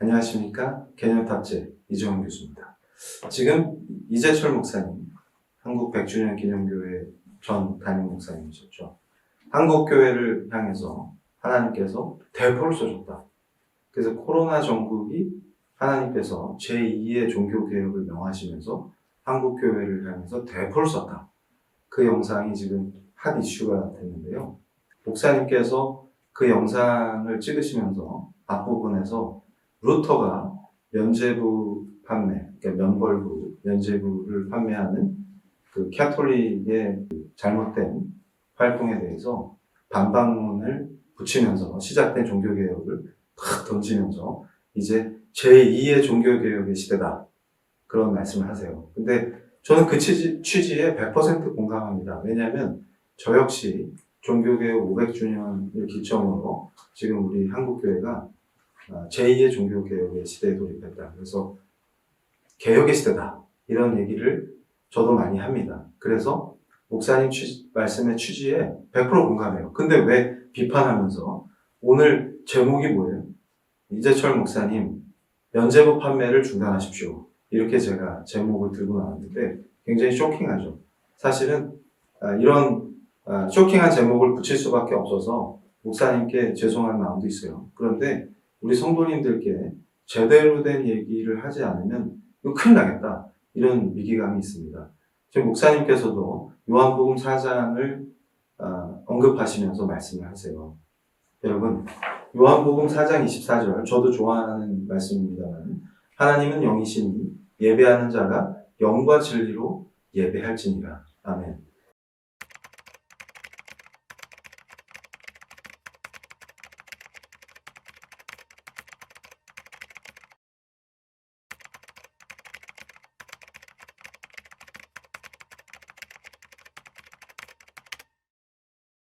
안녕하십니까. 개념탑재 이정훈 교수입니다. 지금 이재철 목사님, 한국 100주년 기념교회 전 담임 목사님이셨죠. 한국교회를 향해서 하나님께서 대포를 쏘셨다. 그래서 코로나 전국이 하나님께서 제2의 종교개혁을 명하시면서 한국교회를 향해서 대포를 쐈다. 그 영상이 지금 핫 이슈가 됐는데요. 목사님께서 그 영상을 찍으시면서 앞부분에서 루터가 면제부 판매, 그러니까 면벌부, 면제부를 판매하는 그 캐톨릭의 그 잘못된 활동에 대해서 반박문을 붙이면서 시작된 종교개혁을 탁 던지면서 이제 제2의 종교개혁의 시대다. 그런 말씀을 하세요. 근데 저는 그 취지, 취지에 100% 공감합니다. 왜냐하면 저 역시 종교개혁 500주년을 기점으로 지금 우리 한국교회가 아, 제2의 종교개혁의 시대에 돌입했다. 그래서 개혁의 시대다. 이런 얘기를 저도 많이 합니다. 그래서 목사님 취, 말씀의 취지에 100% 공감해요. 근데 왜 비판하면서 오늘 제목이 뭐예요? 이재철 목사님 면제부 판매를 중단하십시오. 이렇게 제가 제목을 들고 나왔는데 굉장히 쇼킹하죠. 사실은 아, 이런 아, 쇼킹한 제목을 붙일 수밖에 없어서 목사님께 죄송한 마음도 있어요. 그런데 우리 성도님들께 제대로 된 얘기를 하지 않으면 큰일 나겠다. 이런 위기감이 있습니다. 지금 목사님께서도 요한복음 4장을 아, 언급하시면서 말씀을 하세요. 여러분, 요한복음 4장 24절, 저도 좋아하는 말씀입니다만, 하나님은 영이시니 예배하는 자가 영과 진리로 예배할지니라. 아멘.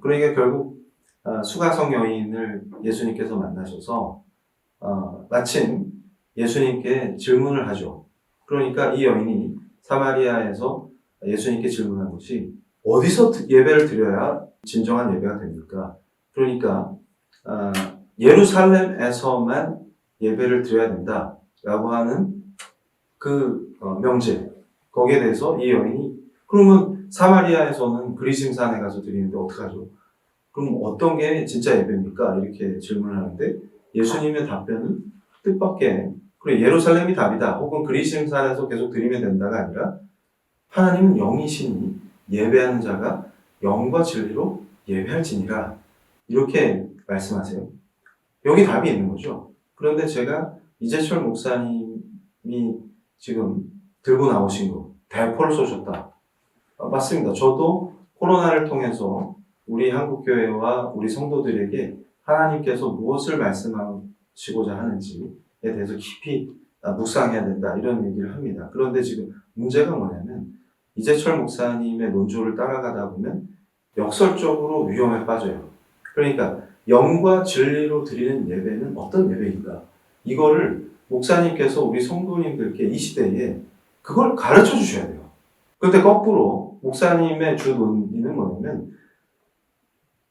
그러니까 결국 아, 수가성 여인을 예수님께서 만나셔서 어, 마침 예수님께 질문을 하죠. 그러니까 이 여인이 사마리아에서 예수님께 질문한 것이 어디서 드- 예배를 드려야 진정한 예배가 됩니까? 그러니까 아, 예루살렘에서만 예배를 드려야 된다라고 하는 그 어, 명제 거기에 대해서 이 여인이 그러면 사마리아에서는 그리심산에 가서 드리는데 어떡하죠? 그럼 어떤 게 진짜 예배입니까? 이렇게 질문을 하는데 예수님의 답변은 뜻밖의 그래 예루살렘이 답이다 혹은 그리심산에서 계속 드리면 된다가 아니라 하나님은 영이시니 예배하는 자가 영과 진리로 예배할지니라 이렇게 말씀하세요. 여기 답이 있는 거죠. 그런데 제가 이재철 목사님이 지금 들고 나오신 거 대포를 쏘셨다. 아, 맞습니다. 저도 코로나를 통해서 우리 한국교회와 우리 성도들에게 하나님께서 무엇을 말씀하시고자 하는지에 대해서 깊이 아, 묵상해야 된다 이런 얘기를 합니다. 그런데 지금 문제가 뭐냐면 이재철 목사님의 논조를 따라가다 보면 역설적으로 위험에 빠져요. 그러니까 영과 진리로 드리는 예배는 어떤 예배인가? 이거를 목사님께서 우리 성도님들께 이 시대에 그걸 가르쳐 주셔야 돼요. 그런데 거꾸로 목사님의 주 논의는 뭐냐면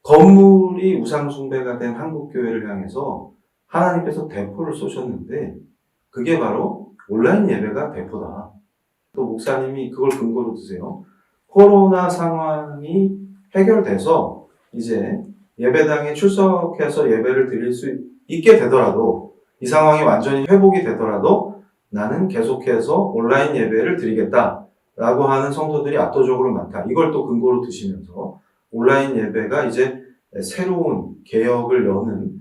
건물이 우상숭배가 된 한국교회를 향해서 하나님께서 대포를 쏘셨는데 그게 바로 온라인 예배가 대포다. 또 목사님이 그걸 근거로 드세요. 코로나 상황이 해결돼서 이제 예배당에 출석해서 예배를 드릴 수 있게 되더라도 이 상황이 완전히 회복이 되더라도 나는 계속해서 온라인 예배를 드리겠다. 라고 하는 성도들이 압도적으로 많다. 이걸 또 근거로 드시면서 온라인 예배가 이제 새로운 개혁을 여는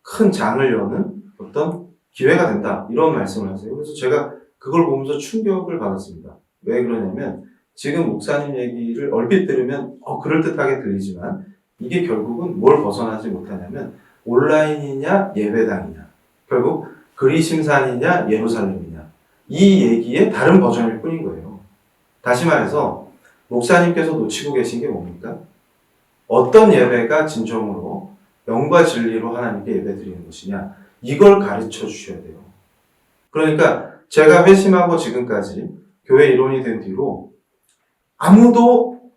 큰 장을 여는 어떤 기회가 된다. 이런 말씀을 하세요. 그래서 제가 그걸 보면서 충격을 받았습니다. 왜 그러냐면 지금 목사님 얘기를 얼핏 들으면 어, 그럴듯하게 들리지만 이게 결국은 뭘 벗어나지 못하냐면 온라인이냐 예배당이냐 결국 그리심산이냐 예루살렘이냐 이 얘기의 다른 버전일 뿐인 거예요. 다시 말해서 목사님께서 놓치고 계신 게 뭡니까? 어떤 예배가 진정으로 영과 진리로 하나님께 예배 드리는 것이냐 이걸 가르쳐 주셔야 돼요. 그러니까 제가 회심하고 지금까지 교회 일원이 된 뒤로 아무도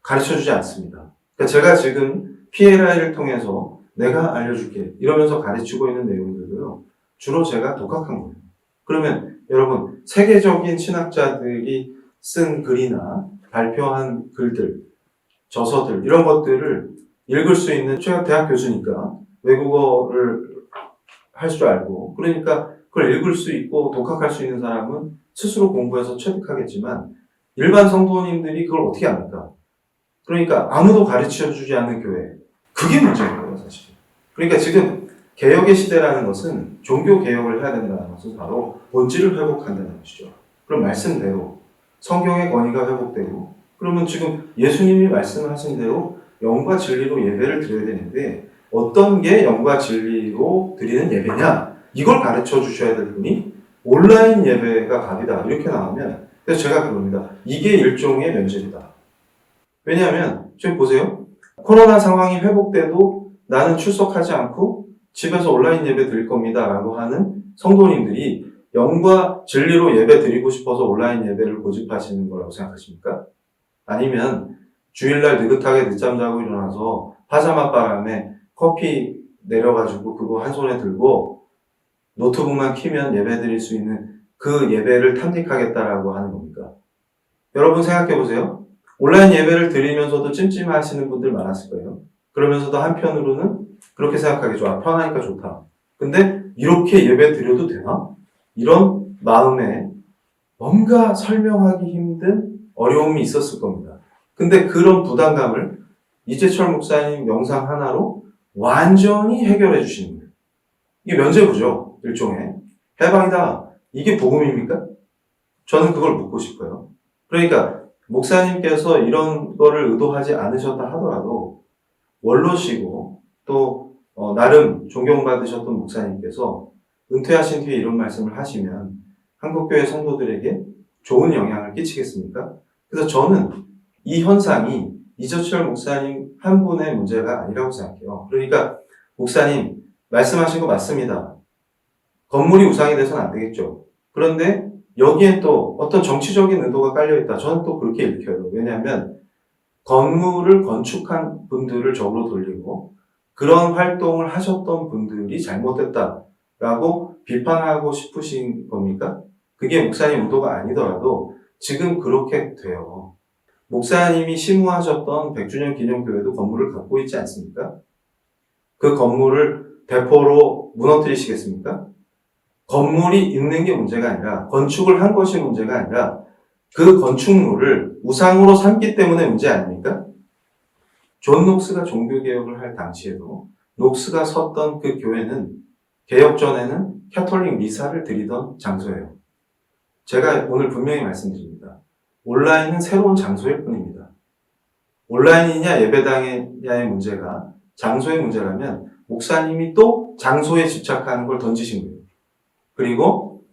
가르쳐 주지 않습니다. 그러니까 제가 지금 PLI를 통해서 내가 알려줄게 이러면서 가르치고 있는 내용들도요 주로 제가 독학한 거예요. 그러면 여러분 세계적인 신학자들이 쓴 글이나 발표한 글들, 저서들 이런 것들을 읽을 수 있는 제가 대학 교수니까 외국어를 할 줄 알고 그러니까 그걸 읽을 수 있고 독학할 수 있는 사람은 스스로 공부해서 체득하겠지만 일반 성도님들이 그걸 어떻게 합니까? 그러니까 아무도 가르쳐 주지 않는 교회 그게 문제인 거예요 사실. 그러니까 지금 개혁의 시대라는 것은 종교 개혁을 해야 된다는 것은 바로 본질을 회복한다는 것이죠. 그럼 말씀대로 성경의 권위가 회복되고 그러면 지금 예수님이 말씀하신 대로 영과 진리로 예배를 드려야 되는데 어떤 게 영과 진리로 드리는 예배냐 이걸 가르쳐 주셔야 될 분이 온라인 예배가 답이다 이렇게 나오면 그래서 제가 그럽니다. 이게 일종의 면제이다. 왜냐하면 지금 보세요. 코로나 상황이 회복돼도 나는 출석하지 않고 집에서 온라인 예배 드릴 겁니다. 라고 하는 성도님들이 영과 진리로 예배 드리고 싶어서 온라인 예배를 고집하시는 거라고 생각하십니까? 아니면 주일날 느긋하게 늦잠 자고 일어나서 파자마 바람에 커피 내려가지고 그거 한 손에 들고 노트북만 키면 예배 드릴 수 있는 그 예배를 탐닉하겠다라고 하는 겁니까? 여러분 생각해 보세요. 온라인 예배를 드리면서도 찜찜하시는 분들 많았을 거예요. 그러면서도 한편으로는 그렇게 생각하기 좋아. 편하니까 좋다. 근데 이렇게 예배 드려도 되나? 이런 마음에 뭔가 설명하기 힘든 어려움이 있었을 겁니다. 근데 그런 부담감을 이재철 목사님 영상 하나로 완전히 해결해 주시는 거예요. 이게 면제부죠. 일종의. 해방이다. 이게 복음입니까? 저는 그걸 묻고 싶어요. 그러니까 목사님께서 이런 거를 의도하지 않으셨다 하더라도 원로시고 또 어, 나름 존경받으셨던 목사님께서 은퇴하신 뒤에 이런 말씀을 하시면 한국교회 성도들에게 좋은 영향을 끼치겠습니까? 그래서 저는 이 현상이 이저철 목사님 한 분의 문제가 아니라고 생각해요. 그러니까 목사님 말씀하신 거 맞습니다. 건물이 우상이 돼서는 안 되겠죠. 그런데 여기에 또 어떤 정치적인 의도가 깔려있다. 저는 또 그렇게 읽혀요. 왜냐하면 건물을 건축한 분들을 적으로 돌리고 그런 활동을 하셨던 분들이 잘못됐다 라고 비판하고 싶으신 겁니까? 그게 목사님 의도가 아니더라도 지금 그렇게 돼요. 목사님이 시무하셨던 100주년 기념교회도 건물을 갖고 있지 않습니까? 그 건물을 대포로 무너뜨리시겠습니까? 건물이 있는 게 문제가 아니라 건축을 한 것이 문제가 아니라 그 건축물을 우상으로 삼기 때문에 문제 아닙니까? 존 녹스가 종교개혁을 할 당시에도 녹스가 섰던 그 교회는 개혁 전에는 캐톨릭 미사를 드리던 장소예요. 제가 오늘 분명히 말씀드립니다. 온라인은 새로운 장소일 뿐입니다. 온라인이냐 예배당이냐의 문제가 장소의 문제라면 목사님이 또 장소에 집착하는 걸 던지신 거예요. 그리고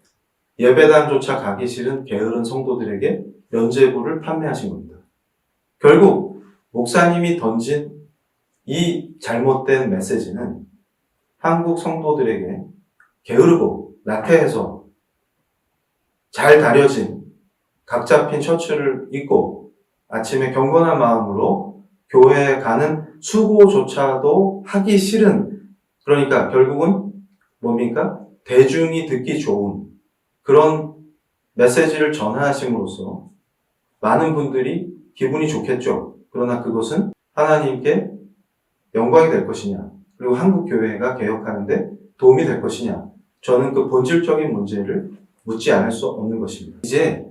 예배당조차 가기 싫은 게으른 성도들에게 면죄부를 판매하신 겁니다. 결국 목사님이 던진 이 잘못된 메시지는 한국 성도들에게 게으르고 나태해서 잘 다려진 각 잡힌 셔츠를 입고 아침에 경건한 마음으로 교회에 가는 수고조차도 하기 싫은 그러니까 결국은 뭡니까? 대중이 듣기 좋은 그런 메시지를 전하심으로써 많은 분들이 기분이 좋겠죠. 그러나 그것은 하나님께 영광이 될 것이냐, 그리고 한국 교회가 개혁하는데 도움이 될 것이냐, 저는 그 본질적인 문제를 묻지 않을 수 없는 것입니다. 이제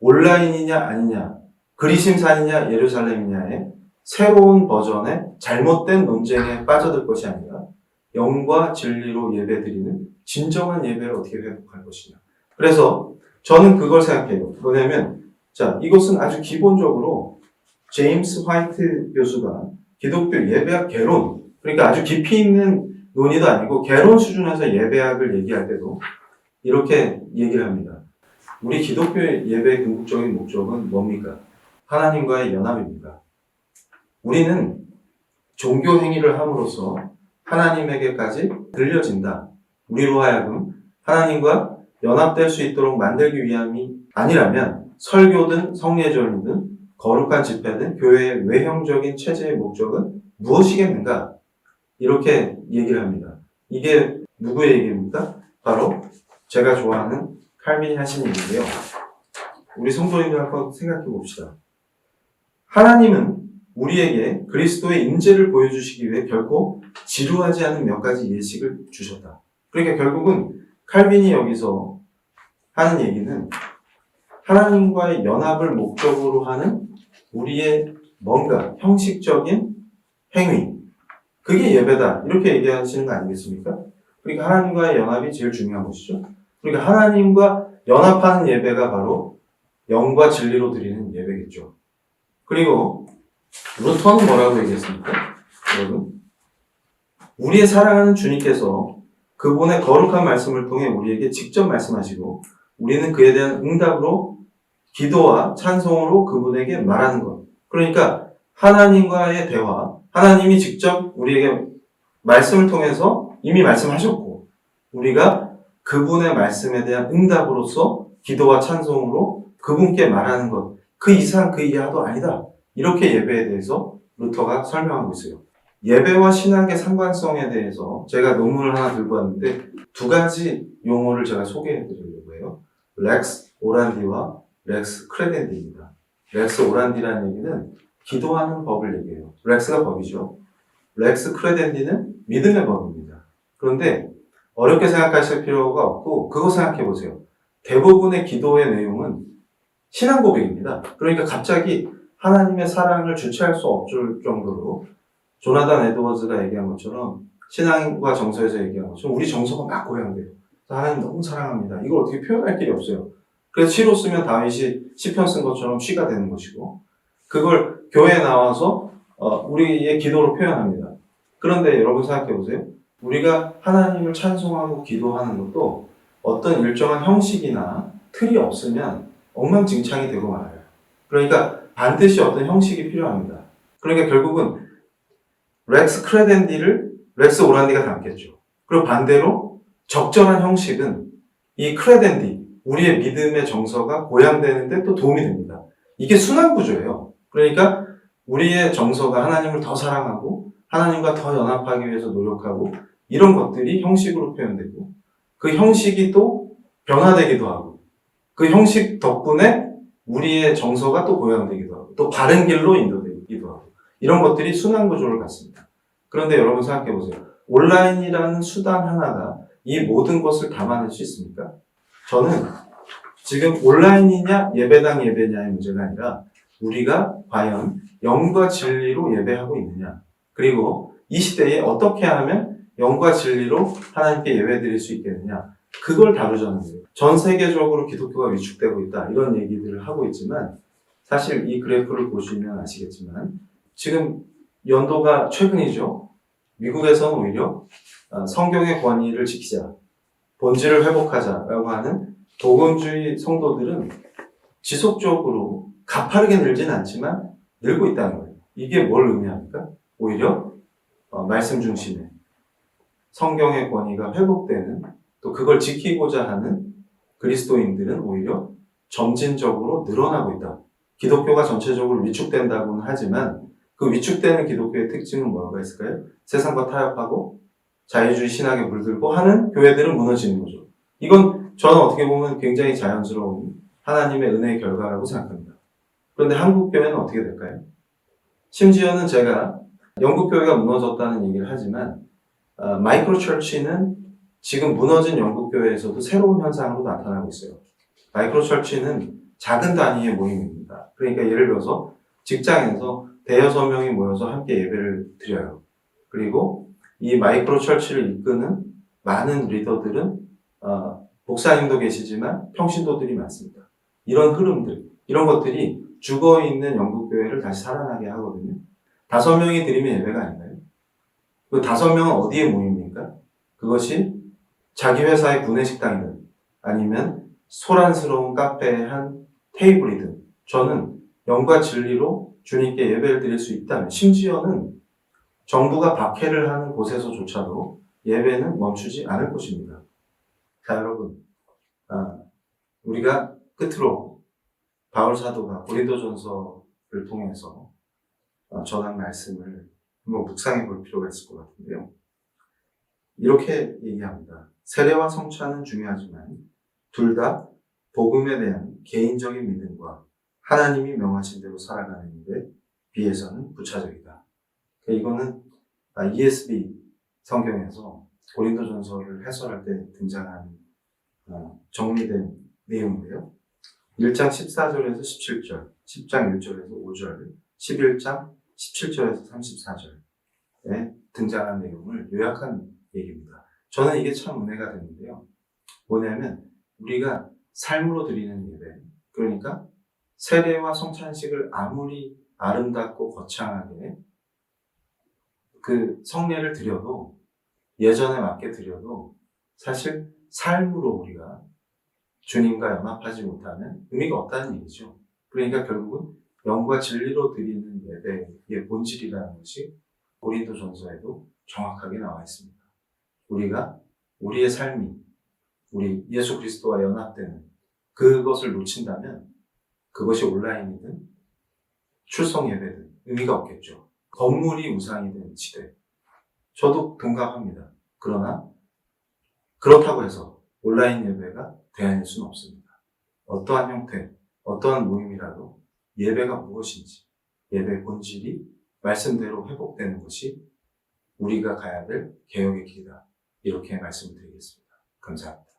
온라인이냐 아니냐, 그리심산이냐 예루살렘이냐의 새로운 버전의 잘못된 논쟁에 빠져들 것이 아니라 영과 진리로 예배드리는 진정한 예배를 어떻게 회복할 것이냐. 그래서 저는 그걸 생각해요. 뭐냐면, 자, 이것은 아주 기본적으로 제임스 화이트 교수가 기독교 예배학 개론, 그러니까 아주 깊이 있는 논의도 아니고 개론 수준에서 예배학을 얘기할 때도 이렇게 얘기를 합니다. 우리 기독교 예배의 궁극적인 목적은 뭡니까? 하나님과의 연합입니다. 우리는 종교 행위를 함으로써 하나님에게까지 들려진다. 우리로 하여금 하나님과 연합될 수 있도록 만들기 위함이 아니라면 설교든 성례절이든 거룩한 집회든 교회의 외형적인 체제의 목적은 무엇이겠는가? 이렇게 얘기를 합니다. 이게 누구의 얘기입니까? 바로 제가 좋아하는 칼빈이 하신 얘기인데요. 우리 성도님들 한번 생각해 봅시다. 하나님은 우리에게 그리스도의 임재를 보여주시기 위해 결코 지루하지 않은 몇 가지 예식을 주셨다. 그러니까 결국은 칼빈이 여기서 하는 얘기는 하나님과의 연합을 목적으로 하는 우리의 뭔가 형식적인 행위. 그게 예배다. 이렇게 얘기하시는 거 아니겠습니까? 그러니까 하나님과의 연합이 제일 중요한 것이죠. 그러니까 하나님과 연합하는 예배가 바로 영과 진리로 드리는 예배겠죠. 그리고 루터는 뭐라고 얘기했습니까? 여러분. 우리의 사랑하는 주님께서 그분의 거룩한 말씀을 통해 우리에게 직접 말씀하시고 우리는 그에 대한 응답으로 기도와 찬송으로 그분에게 말하는 것. 그러니까 하나님과의 대화, 하나님이 직접 우리에게 말씀을 통해서 이미 말씀하셨고 우리가 그분의 말씀에 대한 응답으로서 기도와 찬송으로 그분께 말하는 것. 그 이상 그 이하도 아니다. 이렇게 예배에 대해서 루터가 설명하고 있어요. 예배와 신학의 상관성에 대해서 제가 논문을 하나 들고 왔는데 두 가지 용어를 제가 소개해 드리려고 해요. 렉스 오란디와 렉스 크레덴디입니다. 렉스 오란디라는 얘기는 기도하는 법을 얘기해요. 렉스가 법이죠. 렉스 크레덴디는 믿음의 법입니다. 그런데 어렵게 생각하실 필요가 없고 그거 생각해 보세요. 대부분의 기도의 내용은 신앙 고백입니다. 그러니까 갑자기 하나님의 사랑을 주체할 수 없을 정도로 조나단 에드워즈가 얘기한 것처럼 신앙과 정서에서 얘기한 것처럼 우리 정서가 막 고양돼요. 하나님 너무 사랑합니다. 이걸 어떻게 표현할 길이 없어요. 그래서 시로 쓰면 다윗이 시편 쓴 것처럼 시가 되는 것이고 그걸 교회에 나와서 어, 우리의 기도로 표현합니다. 그런데 여러분 생각해 보세요. 우리가 하나님을 찬송하고 기도하는 것도 어떤 일정한 형식이나 틀이 없으면 엉망진창이 되고 말아요. 그러니까 반드시 어떤 형식이 필요합니다. 그러니까 결국은 렉스 크레덴디를 렉스 오란디가 담겠죠. 그리고 반대로 적절한 형식은 이 크레덴디, 우리의 믿음의 정서가 고양되는데 또 도움이 됩니다. 이게 순환 구조예요. 그러니까 우리의 정서가 하나님을 더 사랑하고 하나님과 더 연합하기 위해서 노력하고 이런 것들이 형식으로 표현되고 그 형식이 또 변화되기도 하고 그 형식 덕분에 우리의 정서가 또 고양되기도 하고 또 바른 길로 인도되기도 하고 이런 것들이 순환 구조를 갖습니다. 그런데 여러분 생각해 보세요. 온라인이라는 수단 하나가 이 모든 것을 담아낼 수 있습니까? 저는 지금 온라인이냐 예배당 예배냐의 문제가 아니라 우리가 과연 영과 진리로 예배하고 있느냐 그리고 이 시대에 어떻게 하면 영과 진리로 하나님께 예배 드릴 수 있겠느냐 그걸 다루자는 거예요. 전 세계적으로 기독교가 위축되고 있다 이런 얘기들을 하고 있지만 사실 이 그래프를 보시면 아시겠지만 지금 연도가 최근이죠. 미국에서는 오히려 어, 성경의 권위를 지키자, 본질을 회복하자라고 하는 복음주의 성도들은 지속적으로 가파르게 늘진 않지만 늘고 있다는 거예요. 이게 뭘 의미합니까? 오히려 어, 말씀 중심의 성경의 권위가 회복되는 또 그걸 지키고자 하는 그리스도인들은 오히려 점진적으로 늘어나고 있다. 기독교가 전체적으로 위축된다고는 하지만 그 위축되는 기독교의 특징은 뭐가 있을까요? 세상과 타협하고 자유주의 신학에 물들고 하는 교회들은 무너지는 거죠. 이건 저는 어떻게 보면 굉장히 자연스러운 하나님의 은혜의 결과라고 생각합니다. 그런데 한국 교회는 어떻게 될까요? 심지어는 제가 영국 교회가 무너졌다는 얘기를 하지만 어, 마이크로 철치는 지금 무너진 영국 교회에서도 새로운 현상으로 나타나고 있어요. 마이크로 철치는 작은 단위의 모임입니다. 그러니까 예를 들어서 직장에서 대여섯 명이 모여서 함께 예배를 드려요. 그리고 이 마이크로 철치를 이끄는 많은 리더들은 어, 목사님도 계시지만 평신도들이 많습니다. 이런 흐름들, 이런 것들이 죽어 있는 영국 교회를 다시 살아나게 하거든요. 다섯 명이 드리면 예배가 아닌가요? 그 다섯 명은 어디에 모입니까? 그것이 자기 회사의 구내식당이든 아니면 소란스러운 카페의 한 테이블이든 저는 영과 진리로 주님께 예배를 드릴 수 있다면 심지어는 정부가 박해를 하는 곳에서조차도 예배는 멈추지 않을 것입니다. 자 여러분 아, 우리가 끝으로 바울 사도가 고린도전서를 통해서 어, 전한 말씀을 한번 묵상해 볼 필요가 있을 것 같은데요. 이렇게 얘기합니다. 세례와 성찬은 중요하지만 둘 다 복음에 대한 개인적인 믿음과 하나님이 명하신 대로 살아가는 일에 비해서는 부차적이다. 그러니까 이거는 아, ESV 성경에서 고린도전서를 해설할 때 등장하는 어, 정리된 내용인데요. 1장 14절에서 17절, 10장 1절에서 5절, 11장 17절에서 34절에 등장한 내용을 요약한 얘기입니다. 저는 이게 참 은혜가 되는데요. 뭐냐면 우리가 삶으로 드리는 예배, 그러니까 세례와 성찬식을 아무리 아름답고 거창하게 그 성례를 드려도 예전에 맞게 드려도 사실 삶으로 우리가 주님과 연합하지 못하면 의미가 없다는 얘기죠. 그러니까 결국은 영과 진리로 드리는 예배의 본질이라는 것이 고린도 전서에도 정확하게 나와 있습니다. 우리가 우리의 삶이 우리 예수 그리스도와 연합되는 그것을 놓친다면 그것이 온라인이든 출석 예배든 의미가 없겠죠. 건물이 우상이든 지대. 저도 동감합니다. 그러나 그렇다고 해서 온라인 예배가 대안일 수는 없습니다. 어떠한 형태, 어떠한 모임이라도 예배가 무엇인지, 예배의 본질이 말씀대로 회복되는 것이 우리가 가야 될 개혁의 길이다. 이렇게 말씀드리겠습니다. 감사합니다.